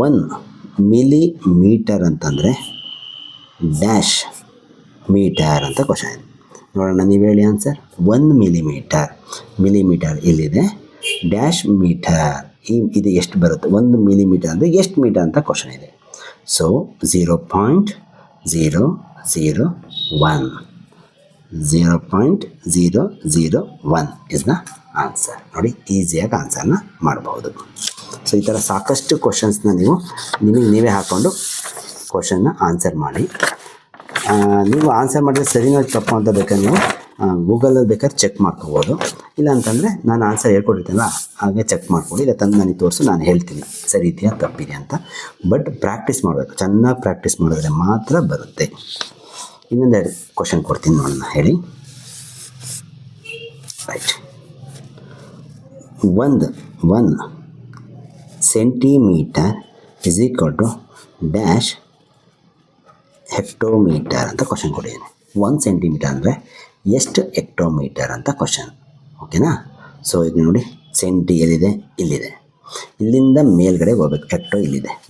ಒನ್ ಮಿಲಿ ಮೀಟರ್ ಅಂತಂದರೆ ಡ್ಯಾಶ್ ಮೀಟರ್ ಅಂತ ಕ್ವಶನ್ ಇದೆ. ನೋಡೋಣ, ನೀವು ಹೇಳಿ ಆನ್ಸರ್ ಒನ್ ಮಿಲಿಮೀಟರ್ ಮಿಲಿಮೀಟರ್ ಇಲ್ಲಿದೆ ಡ್ಯಾಶ್ ಮೀಟರ್ ಈ ಇದು ಎಷ್ಟು ಬರುತ್ತೆ? ಒಂದು ಮಿಲಿಮೀಟರ್ ಅಂದರೆ ಎಷ್ಟು ಮೀಟರ್ ಅಂತ ಕ್ವಶನ್ ಇದೆ. Zero point zero zero one is the answer ನೋಡಿ ಈಸಿಯಾಗಿ ಆನ್ಸರ್ನ ಮಾಡಬಹುದು. ಸೊ ಈ ಥರ ಸಾಕಷ್ಟು ಕ್ವಶನ್ಸ್ನ ನೀವು, ನಿಮಗೆ ನೀವೇ ಹಾಕ್ಕೊಂಡು ಕ್ವಶನ್ನ ಆನ್ಸರ್ ಮಾಡಿ. ನೀವು ಆನ್ಸರ್ ಮಾಡಿದ್ರೆ ಸರಿನೋ ತಪ್ಪು ಅಂತ ಬೇಕಾದ್ರೆ ನೀವು ಗೂಗಲಲ್ಲಿ ಬೇಕಾದ್ರೆ ಚೆಕ್ ಮಾಡ್ಕೋಬೋದು. ಇಲ್ಲ ಅಂತಂದರೆ ನಾನು ಆನ್ಸರ್ ಹೇಳ್ಕೊಟ್ಟಿರ್ತೀನಲ್ಲ, ಹಾಗೆ ಚೆಕ್ ಮಾಡ್ಕೊಳ್ಳಿ ಇಲ್ಲ ತಂದು ನನಗೆ ತೋರಿಸು, ನಾನು ಹೇಳ್ತೀನಿ. ಸರಿ, ಇದೆಯಾ? ತಪ್ಪಿದೆಯಾ ಅಂತ. ಬಟ್ ಪ್ರಾಕ್ಟೀಸ್ ಮಾಡಬೇಕು. ಚೆನ್ನಾಗಿ ಪ್ರಾಕ್ಟೀಸ್ ಮಾಡಿದ್ರೆ ಮಾತ್ರ ಬರುತ್ತೆ. ಇನ್ನೊಂದೆರಡು ಕ್ವಶನ್ ಕೊಡ್ತೀನಿ ನೋಡೋಣ, ಹೇಳಿ. ರೈಟ್ ಒಂದು one centimetre is equal to dash hectometre ಅಂತ ಕ್ವಶನ್ ಕೊಟ್ಟಿದ್ದೀನಿ. ಒಂದು ಸೆಂಟಿಮೀಟರ್ ಅಂದರೆ ಎಷ್ಟು ಹೆಕ್ಟೋಮೀಟರ್ ಅಂತ ಕ್ವಶನ್ ಓಕೆನಾ ಸೊ ಈಗ ನೋಡಿ ಸೆಂಟಿ ಎಲ್ಲಿದೆ ಇಲ್ಲಿದೆ. ಇಲ್ಲಿಂದ ಮೇಲ್ಗಡೆ ಹೋಗ್ಬೇಕು. ಎಕ್ಟೋ ಇಲ್ಲಿದೆ.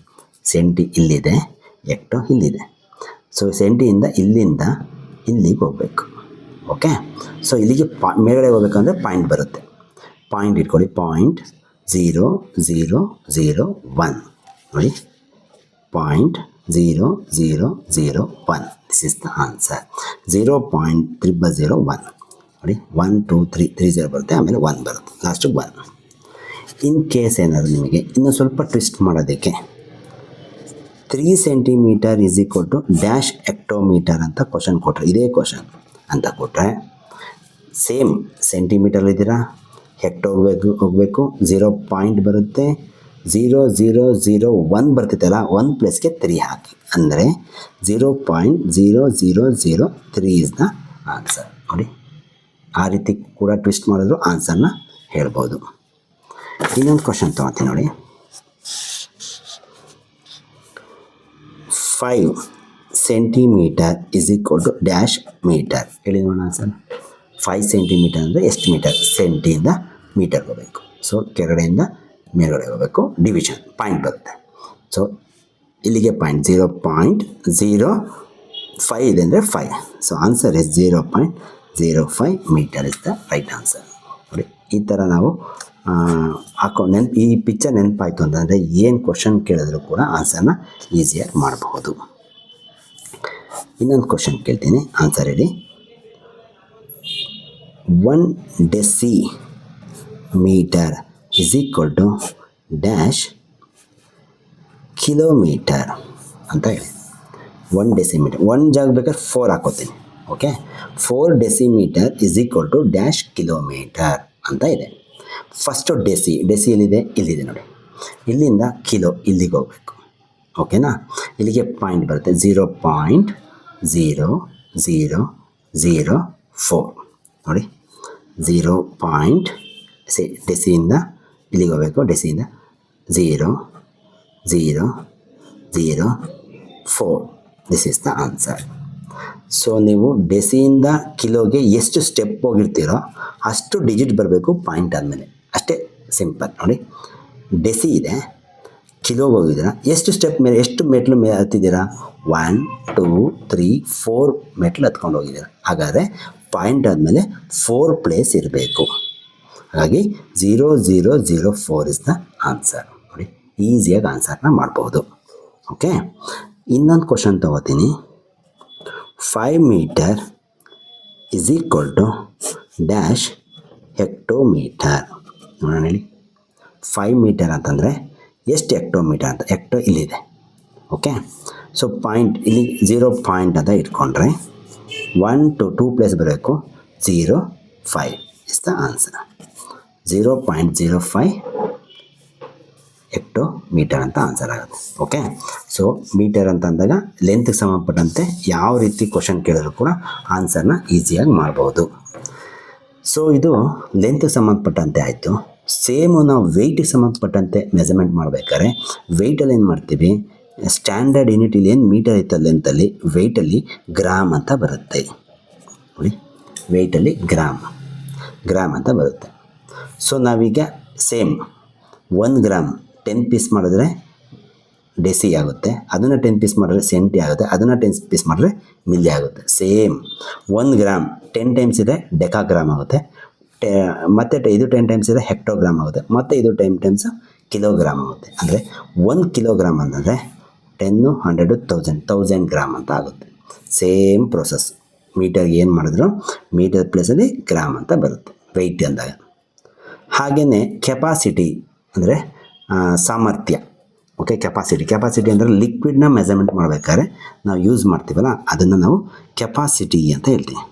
ಸೆಂಟಿ ಇಲ್ಲಿದೆ ಎಕ್ಟೋ ಇಲ್ಲಿದೆ. ಸೊ ಸೆಂಟಿಯಿಂದ ಇಲ್ಲಿಂದ ಇಲ್ಲಿಗೆ ಹೋಗಬೇಕು. ಓಕೆ ಸೊ ಇಲ್ಲಿಗೆ ಪಾ, ಮೇಲ್ಗಡೆ ಹೋಗ್ಬೇಕಂದ್ರೆ ಪಾಯಿಂಟ್ ಬರುತ್ತೆ. ಪಾಯಿಂಟ್ ಇಟ್ಕೊಳ್ಳಿ. Point zero zero zero one ನೋಡಿ. Point zero zero zero one this is the answer zero point triple zero one ನೋಡಿ one two three three zero ಬರುತ್ತೆ, ಆಮೇಲೆ ಒನ್ ಬರುತ್ತೆ. ಲಾಸ್ಟಿಗೆ ಒನ್ ಇನ್ ಕೇಸ್ ಏನಾದರೂ ನಿಮಗೆ ಇನ್ನೂ ಸ್ವಲ್ಪ ಟ್ವಿಸ್ಟ್ ಮಾಡೋದಕ್ಕೆ three centimetre is equal to dash hectometre ಅಂತ ಕ್ವಶನ್ ಕೊಟ್ಟರೆ ಇದೇ ಕ್ವಶನ್ ಅಂತ ಕೊಟ್ಟರೆ ಸೇಮ್ ಸೆಂಟಿಮೀಟರ್ ಇದ್ದೀರಾ? ಹೆಕ್ಟೋ ಹೋಗ್ಬೇಕು, ಹೋಗಬೇಕು ಝೀರೋ ಪಾಯಿಂಟ್ ಬರುತ್ತೆ. ಝೀರೋ ಝೀರೋ ಝೀರೋ ಒನ್ ಬರ್ತಿತ್ತಲ್ಲ ಒನ್ ಪ್ಲಸ್ಗೆ ತ್ರೀ ಹಾಕಿ. ಅಂದರೆ zero point zero zero zero three is the answer ನೋಡಿ, ಆ ರೀತಿ ಕೂಡ ಟ್ವಿಸ್ಟ್ ಮಾಡಿದ್ರು ಆನ್ಸರ್ನ ಹೇಳ್ಬೋದು. ಇನ್ನೊಂದು ಕ್ವಶನ್ ತೊಗೊತೀನಿ ನೋಡಿ. Five centimetre is equal to dash metre ಹೇಳಿ ನೋಡೋಣ ಆನ್ಸರ್ ಫೈವ್ ಸೆಂಟಿಮೀಟರ್ ಅಂದರೆ ಎಷ್ಟು ಮೀಟರ್ ಸೆಂಟಿಯಿಂದ ಮೀಟರ್ ಹೋಗಬೇಕು. ಸೊ ಕೆಳಗಡೆಯಿಂದ ಮೇಲ್ಗಡೆ ಹೋಗಬೇಕು ಡಿವಿಷನ್ ಪಾಯಿಂಟ್ ಬರುತ್ತೆ. ಸೊ ಇಲ್ಲಿಗೆ point zero point zero five ಇದೆ ಅಂದರೆ five so answer is zero point zero five metre is the right answer ನೋಡಿ, ಈ ಥರ ನಾವು ಹಾಕೋ ನೆನ್ಪು ಈ ಪಿಕ್ಚರ್ ನೆನಪಾಯಿತು ಅಂತಂದರೆ ಏನು ಕ್ವಶನ್ ಕೇಳಿದ್ರು ಕೂಡ ಆನ್ಸರ್ನ ಈಸಿಯಾಗಿ ಮಾಡಬಹುದು. ಇನ್ನೊಂದು ಕ್ವಶನ್ ಕೇಳ್ತೀನಿ. ಆನ್ಸರ್ ಹೇಳಿ. One decimetre is equal to dash kilometre ಅಂತ ಹೇಳಿ. ಒನ್ ಡೆಸಿಮೀಟರ್ ಒನ್ ಜಾಗ ಬೇಕಾದ್ರೆ ಫೋರ್ ಹಾಕೋತೀನಿ. Okay four decimetre is equal to dash kilometre ಅಂತ ಇದೆ. ಫಸ್ಟು ಡೆಸಿ ಡೆಸಿ ಎಲ್ಲಿದೆ? ಇಲ್ಲಿದೆ ನೋಡಿ. ಇಲ್ಲಿಂದ ಕಿಲೋ ಇಲ್ಲಿಗೆ ಹೋಗಬೇಕು. ಓಕೆನಾ ಇಲ್ಲಿಗೆ ಪಾಯಿಂಟ್ ಬರುತ್ತೆ. Zero point zero zero zero four ನೋಡಿ. ಝೀರೋ ಪಾಯಿಂಟ್ ಸಿ ಡೆಸಿಯಿಂದ ಇಲ್ಲಿಗೆ ಹೋಗಬೇಕು ಡೆಸಿಯಿಂದ zero zero zero four this is the answer so ನೀವು ಡೆಸಿಯಿಂದ ಕಿಲೋಗೆ ಎಷ್ಟು ಸ್ಟೆಪ್ ಹೋಗಿರ್ತೀರೋ ಅಷ್ಟು ಡಿಜಿಟ್ ಬರಬೇಕು ಪಾಯಿಂಟ್ ಆದಮೇಲೆ. ಅಷ್ಟೇ ಸಿಂಪಲ್ ನೋಡಿ ಡೆಸಿ ಇದೆ ಕಿಲೋಗೆ ಹೋಗಿದ್ದೀರಾ, ಎಷ್ಟು ಸ್ಟೆಪ್ ಮೇಲೆ, ಎಷ್ಟು ಮೆಟ್ಲು ಮೇ ಹತ್ತಿದ್ದೀರಾ? ಒನ್ ಟೂ ತ್ರೀ ಫೋರ್ ಮೆಟ್ಲು ಹತ್ಕೊಂಡು ಹೋಗಿದ್ದೀರಾ. ಹಾಗಾದರೆ ಪಾಯಿಂಟ್ ಆದಮೇಲೆ ಫೋರ್ ಪ್ಲೇಸ್ ಇರಬೇಕು. ಹಾಗಾಗಿ zero zero zero four is the answer ನೋಡಿ ಈಸಿಯಾಗಿ ಆನ್ಸರ್ನ ಮಾಡ್ಬೋದು. ಓಕೆ ಇನ್ನೊಂದು ಕ್ವಶನ್ ತಗೋತೀನಿ. Five metre is equal to dash hectometre ನೋಡೋಣ ಹೇಳಿ. ಫೈವ್ ಮೀಟರ್ ಅಂತಂದರೆ ಎಷ್ಟು ಹೆಕ್ಟೋಮೀಟರ್ ಅಂತ? ಹೆಕ್ಟೋ ಇಲ್ಲಿದೆ. ಓಕೆ ಸೊ ಪಾಯಿಂಟ್ ಇಲ್ಲಿ ಝೀರೋ ಪಾಯಿಂಟ್ ಅಂತ ಇಟ್ಕೊಂಡ್ರೆ ಒನ್ ಟು ಟೂ ಪ್ಲೇಸ್ ಬರಬೇಕು zero five is the answer zero point zero five hectometre ಅಂತ ಆನ್ಸರ್ ಆಗುತ್ತೆ. ಓಕೆ ಸೊ ಮೀಟರ್ ಅಂತ ಅಂದಾಗ ಲೆಂತ್ಗೆ ಸಂಬಂಧಪಟ್ಟಂತೆ ಯಾವ ರೀತಿ ಕ್ವಶನ್ ಕೇಳಿದ್ರು ಕೂಡ ಆನ್ಸರ್ನ ಈಸಿಯಾಗಿ ಮಾಡ್ಬೋದು. ಸೊ ಇದು ಲೆಂತ್ಗೆ ಸಂಬಂಧಪಟ್ಟಂತೆ ಆಯಿತು. ಸೇಮು ನಾವು ವೆಯ್ಟಿಗೆ ಸಂಬಂಧಪಟ್ಟಂತೆ ಮೆಜರ್ಮೆಂಟ್ ಮಾಡಬೇಕಾದ್ರೆ ವೆಯ್ಟಲ್ಲಿ ಏನು ಮಾಡ್ತೀವಿ? ಸ್ಟ್ಯಾಂಡರ್ಡ್ ಯೂನಿಟಲ್ಲಿ ಏನು ಮೀಟರ್ ಇತ್ತು ಲೆಂತಲ್ಲಿ ವೆಯ್ಟಲ್ಲಿ ಗ್ರಾಮ್ ಅಂತ ಬರುತ್ತೆ. ನೋಡಿ ವೆಯ್ಟಲ್ಲಿ ಗ್ರಾಮ್ ಗ್ರಾಮ್ ಅಂತ ಬರುತ್ತೆ. ಸೊ ನಾವೀಗ ಸೇಮ್ ಒಂದು ಗ್ರಾಮ್ ಟೆನ್ ಪೀಸ್ ಮಾಡಿದ್ರೆ ಡೆಸಿ ಆಗುತ್ತೆ. ಅದನ್ನು ಟೆನ್ ಪೀಸ್ ಮಾಡಿದ್ರೆ ಸೆಂಟಿ ಆಗುತ್ತೆ. ಅದನ್ನು ಟೆನ್ ಪೀಸ್ ಮಾಡಿದ್ರೆ ಮಿಲ್ಲಿ ಆಗುತ್ತೆ. ಸೇಮ್ ಒಂದು ಗ್ರಾಮ್ ಟೆನ್ ಟೈಮ್ಸ್ ಇದೆ ಡೆಕಾಗ್ರಾಮ್ ಆಗುತ್ತೆ. ಟೆ ಮತ್ತು ಇದು ಟೆನ್ ಟೈಮ್ಸ್ ಇದೆ ಹೆಕ್ಟೋಗ್ರಾಮ್ ಆಗುತ್ತೆ. ಮತ್ತು ಇದು ಟೆನ್ ಟೈಮ್ಸ್ ಕಿಲೋಗ್ರಾಮ್ ಆಗುತ್ತೆ. ಅಂದರೆ ಒಂದು ಕಿಲೋಗ್ರಾಮ್ ಅಂತಂದರೆ ten hundred thousand thousand gram ಅಂತ ಆಗುತ್ತೆ. ಸೇಮ್ ಪ್ರೊಸೆಸ್ ಮೀಟರ್ಗೆ ಏನು ಮಾಡಿದ್ರು? ಮೀಟರ್ ಪ್ಲೇಸಲ್ಲಿ ಗ್ರಾಮ್ ಅಂತ ಬರುತ್ತೆ. ವೆಯ್ಟ್ ಅಂದಾಗ ಹಾಗೆಯೇ ಕೆಪಾಸಿಟಿ ಅಂದರೆ ಸಾಮರ್ಥ್ಯ. ಓಕೆ ಕೆಪಾಸಿಟಿ ಕೆಪಾಸಿಟಿ ಅಂದರೆ ಲಿಕ್ವಿಡ್ನ ಮೆಜರ್ಮೆಂಟ್ ಮಾಡಬೇಕಾದ್ರೆ ನಾವು ಯೂಸ್ ಮಾಡ್ತೀವಲ್ಲ, ಅದನ್ನು ನಾವು ಕೆಪಾಸಿಟಿ ಅಂತ ಹೇಳ್ತೀವಿ.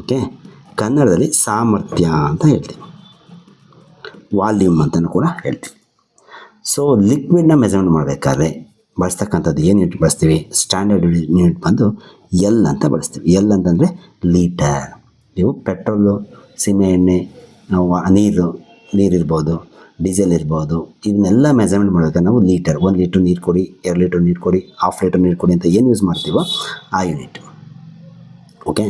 ಓಕೆ ಕನ್ನಡದಲ್ಲಿ ಸಾಮರ್ಥ್ಯ ಅಂತ ಹೇಳ್ತೀವಿ. ವಾಲ್ಯೂಮ್ ಅಂತಲೂ ಕೂಡ ಹೇಳ್ತೀವಿ. ಸೊ ಲಿಕ್ವಿಡ್ನ ಮೆಜರ್ಮೆಂಟ್ ಮಾಡಬೇಕಾದ್ರೆ ಬಳಸ್ತಕ್ಕಂಥದ್ದು ಏನು ಯೂನಿಟ್ ಬಳಸ್ತೀವಿ? ಸ್ಟ್ಯಾಂಡರ್ಡ್ ಯೂನಿಟ್ ಬಂದು ಎಲ್ ಅಂತ ಬಳಸ್ತೀವಿ. ಎಲ್ ಅಂತಂದರೆ ಲೀಟರ್ ನೀವು ಪೆಟ್ರೋಲು ಸೀಮೆ ಎಣ್ಣೆ ನಾವು ನೀರು ನೀರಿರ್ಬೋದು ಡೀಸೆಲ್ ಇರ್ಬೋದು ಇದನ್ನೆಲ್ಲ ಮೆಜರ್ಮೆಂಟ್ ಮಾಡಬೇಕಾದ್ರೆ ನಾವು ಲೀಟರ್ ಒಂದು ಲೀಟ್ರ್ ನೀರು ಕೊಡಿ, ಎರಡು ಲೀಟ್ರ್ ನೀರು ಕೊಡಿ ಹಾಫ್ ಲೀಟ್ರ್ ನೀರು ಕೊಡಿ ಅಂತ ಏನು ಯೂಸ್ ಮಾಡ್ತೀವೋ ಆ unit okay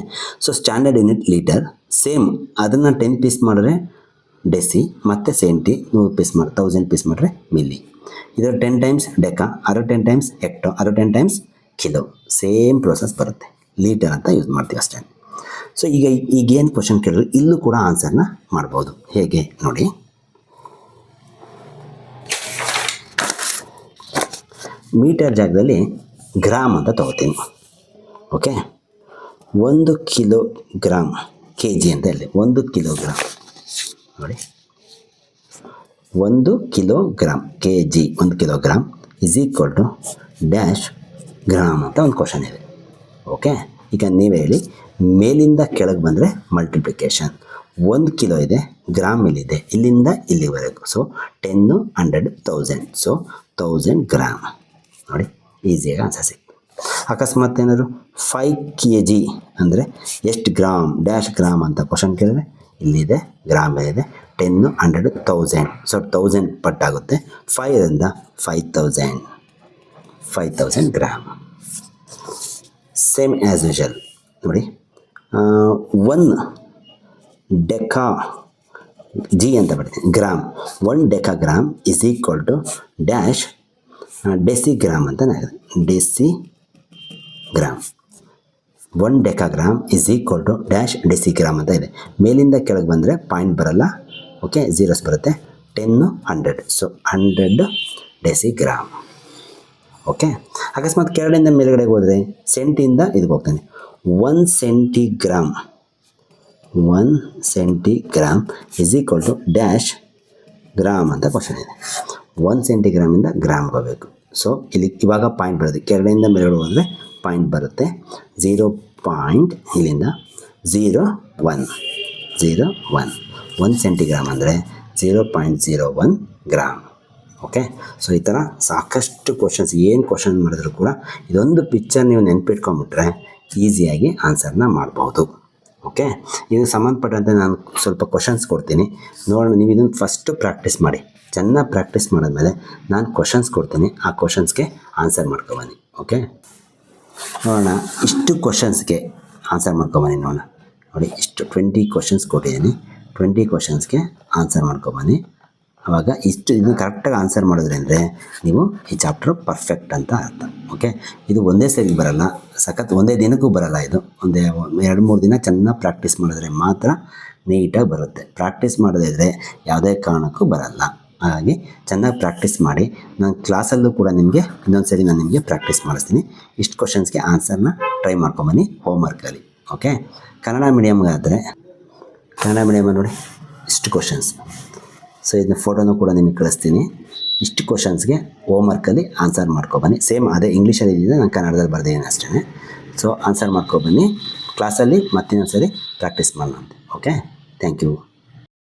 so standard unit litre same ಅದನ್ನು ಟೆನ್ ಪೀಸ್ ಮಾಡಿದ್ರೆ ಡೆಸಿ ಮತ್ತು ಸೆಂಟಿ ನೂರು ಪೀಸ್ ಮಾಡಿ ತೌಸಂಡ್ ಪೀಸ್ ಮಾಡಿದ್ರೆ ಮಿಲ್ಲಿ ಇದರ ಟೆನ್ ಟೈಮ್ಸ್ ಡೆಕಾ ಅರು ಟೆನ್ ಟೈಮ್ಸ್ ಎಕ್ಟೋ ಅದ್ರ ten times kilo same process ಬರುತ್ತೆ. ಲೀಟರ್ ಅಂತ ಯೂಸ್ ಮಾಡ್ತೀವಿ ಅಷ್ಟೇ. ಸೊ ಈಗ ಈಗೇನು ಕ್ವಶನ್ ಕೇಳಿದ್ರು, ಇಲ್ಲೂ ಕೂಡ ಆನ್ಸರ್ನ ಮಾಡ್ಬೋದು. ಹೇಗೆ ನೋಡಿ. ಮೀಟರ್ ಜಾಗದಲ್ಲಿ ಗ್ರಾಮ್ ಅಂತ ತಗೋತೀನಿ. ಓಕೆ ಒಂದು ಕಿಲೋ ಗ್ರಾಮ್ ಕೆ ಜಿ ಅಂತ ಹೇಳಿ. ಒಂದು ಕಿಲೋಗ್ರಾಮ್ ನೋಡಿ. ಒಂದು ಕಿಲೋಗ್ರಾಮ್ ಕೆ ಜಿ ಒಂದು kilogram is equal to dash gram ಅಂತ ಒಂದು ಕ್ವಶನ್ ಇದೆ. ಓಕೆ ಈಗ ನೀವೇ ಹೇಳಿ ಮೇಲಿಂದ ಕೆಳಗೆ ಬಂದರೆ ಮಲ್ಟಿಪ್ಲಿಕೇಶನ್ ಒಂದು ಕಿಲೋ ಇದೆ ಗ್ರಾಮ್ ಇಲ್ಲಿದೆ, ಇಲ್ಲಿಂದ ಇಲ್ಲಿವರೆಗೂ. So ten hundred thousand so thousand gram ನೋಡಿ ಈಸಿಯಾಗಿ ಆನ್ಸರ್ ಸಿಕ್ತು ಅಕಸ್ಮಾತ್ ಏನಾದ್ರು ಫೈವ್ ಕೆ ಜಿ ಅಂದರೆ ಎಷ್ಟು ಗ್ರಾಮ್ ಡ್ಯಾಶ್ ಗ್ರಾಮ್ ಅಂತ ಕ್ವಶನ್ ಕೇಳಿದ್ರೆ, ಇಲ್ಲಿದೆ ಗ್ರಾಮ್ ಇದೆ ten hundred thousand so thousand ಪಟ್ಟಾಗುತ್ತೆ. ಫೈವ್ರಿಂದ five thousand five thousand gram same as usual ನೋಡಿ ಒನ್ ಡೆಕಾ ಜಿ ಅಂತ ಬರ್ತೀನಿ gram one decagram is equal to dash decigram ಅಂತ decigram one decagram is equal to dash decigram ಅಂತ ಇದೆ. ಮೇಲಿಂದ ಕೆಳಗೆ ಬಂದರೆ point ಬರಲ್ಲ. ಓಕೆ ಝೀರೋಸ್ ಬರುತ್ತೆ. Ten hundred so hundred decigram okay ಅಕಸ್ಮಾತ್ ಕೆರಳಿಂದ ಮೇಲುಗಡೆಗೆ ಹೋದರೆ ಸೆಂಟಿಂದ ಇದಕ್ಕೆ ಹೋಗ್ತಾನೆ. One centigram one centigram is equal to dash gram ಅಂತ ಕ್ವಶನ್ ಇದೆ. ಒನ್ ಸೆಂಟಿಗ್ರಾಮಿಂದ ಗ್ರಾಮ್ಗೆ ಹೋಗಬೇಕು. ಸೊ ಇಲ್ಲಿ ಇವಾಗ ಪಾಯಿಂಟ್ ಬರುತ್ತೆ. ಕೆಳಗಡೆಯಿಂದ ಮೇಲ್ಗಡೆ ಹೋದರೆ ಪಾಯಿಂಟ್ ಬರುತ್ತೆ. ಝೀರೋ ಪಾಯಿಂಟ್ ಇಲ್ಲಿಂದ zero one zero one one centigram ಅಂದರೆ zero point zero one gram okay so ಈ ಥರ ಸಾಕಷ್ಟು ಕ್ವಶನ್ಸ್ ಏನು ಕ್ವಶನ್ ಮಾಡಿದ್ರು ಕೂಡ ಇದೊಂದು ಪಿಕ್ಚರ್ ನೀವು ನೆನ್ಪಿಟ್ಕೊಂಬಿಟ್ರೆ ಈಸಿಯಾಗಿ ಆನ್ಸರ್ನ ಮಾಡಬಹುದು ಓಕೆ? ಇದಕ್ಕೆ ಸಂಬಂಧಪಟ್ಟಂತೆ ನಾನು ಸ್ವಲ್ಪ ಕ್ವಶನ್ಸ್ ಕೊಡ್ತೀನಿ. ನೋಡೋಣ, ನೀವು ಇದನ್ನು ಫಸ್ಟು ಪ್ರಾಕ್ಟೀಸ್ ಮಾಡಿ. ಚೆನ್ನಾಗಿ ಪ್ರಾಕ್ಟೀಸ್ ಮಾಡಿದ್ಮೇಲೆ ನಾನು ಕ್ವಶನ್ಸ್ ಕೊಡ್ತೀನಿ. ಆ ಕ್ವಶನ್ಸ್ಗೆ ಆನ್ಸರ್ ಮಾಡ್ಕೊಬನ್ನಿ ಓಕೆ? ನೋಡೋಣ, ಇಷ್ಟು ಕ್ವಶನ್ಸ್ಗೆ ಆನ್ಸರ್ ಮಾಡ್ಕೊಬನ್ನಿ ನೋಡೋಣ. ನೋಡಿ, ಇಷ್ಟು ಟ್ವೆಂಟಿ ಕ್ವಶನ್ಸ್ ಕೊಟ್ಟಿದ್ದೀನಿ. ಟ್ವೆಂಟಿ ಕ್ವಶನ್ಸ್ಗೆ ಆನ್ಸರ್ ಮಾಡ್ಕೊಬನ್ನಿ ಆವಾಗ ಇಷ್ಟು ಇದನ್ನು ಕರೆಕ್ಟಾಗಿ ಆನ್ಸರ್ ಮಾಡಿದ್ರೆ ಅಂದರೆ ನೀವು ಈ ಚಾಪ್ಟರ್ ಪರ್ಫೆಕ್ಟ್ ಅಂತ ಅರ್ಥ ಓಕೆ ಇದು ಒಂದೇ ಸರಿಗೆ ಬರಲ್ಲ, ಸಖತ್ ಒಂದೇ ದಿನಕ್ಕೂ ಬರಲ್ಲ ಇದು. ಒಂದೇ ಎರಡು ಮೂರು ದಿನ ಚೆನ್ನಾಗಿ ಪ್ರಾಕ್ಟೀಸ್ ಮಾಡಿದ್ರೆ ಮಾತ್ರ ನೀಟಾಗಿ ಬರುತ್ತೆ. ಪ್ರಾಕ್ಟೀಸ್ ಮಾಡದೇ ಇದ್ದರೆ ಯಾವುದೇ ಕಾರಣಕ್ಕೂ ಬರಲ್ಲ. ಹಾಗಾಗಿ ಚೆನ್ನಾಗಿ ಪ್ರಾಕ್ಟೀಸ್ ಮಾಡಿ. ನಾನು ಕ್ಲಾಸಲ್ಲೂ ಕೂಡ ನಿಮಗೆ ಇನ್ನೊಂದು ಸರಿ ನಾನು ನಿಮಗೆ ಪ್ರಾಕ್ಟೀಸ್ ಮಾಡಿಸ್ತೀನಿ. ಇಷ್ಟು ಕ್ವಶನ್ಸ್ಗೆ ಆನ್ಸರ್ನ ಟ್ರೈ ಮಾಡ್ಕೊಂಬನ್ನಿ ಹೋಮ್ವರ್ಕಲ್ಲಿ ಓಕೆ ಕನ್ನಡ ಮೀಡಿಯಮ್ಗಾದರೆ ಕನ್ನಡ ಮೀಡಿಯಮ್ ನೋಡಿ ಇಷ್ಟು ಕ್ವಶನ್ಸ್ ಸೊ ಇದನ್ನ ಫೋಟೋನು ಕೂಡ ನಿಮಗೆ ಕಳಿಸ್ತೀನಿ. ಇಷ್ಟು ಕ್ವಶನ್ಸ್ಗೆ ಹೋಮ್ವರ್ಕಲ್ಲಿ ಆನ್ಸರ್ ಮಾಡ್ಕೊಬನ್ನಿ ಸೇಮ್ ಅದೇ ಇಂಗ್ಲೀಷಲ್ಲಿ ಇದ್ದಿದೆ ನಾನು ಕನ್ನಡದಲ್ಲಿ ಬರ್ದಿದ್ದೀನಿ ಅಷ್ಟೇ ಸೊ ಆನ್ಸರ್ ಮಾಡ್ಕೊಬನ್ನಿ ಕ್ಲಾಸಲ್ಲಿ ಮತ್ತಿನ್ನೊಂದು ಸರಿ ಪ್ರಾಕ್ಟೀಸ್ ಮಾಡೋಣ ಓಕೆ ಥ್ಯಾಂಕ್ ಯು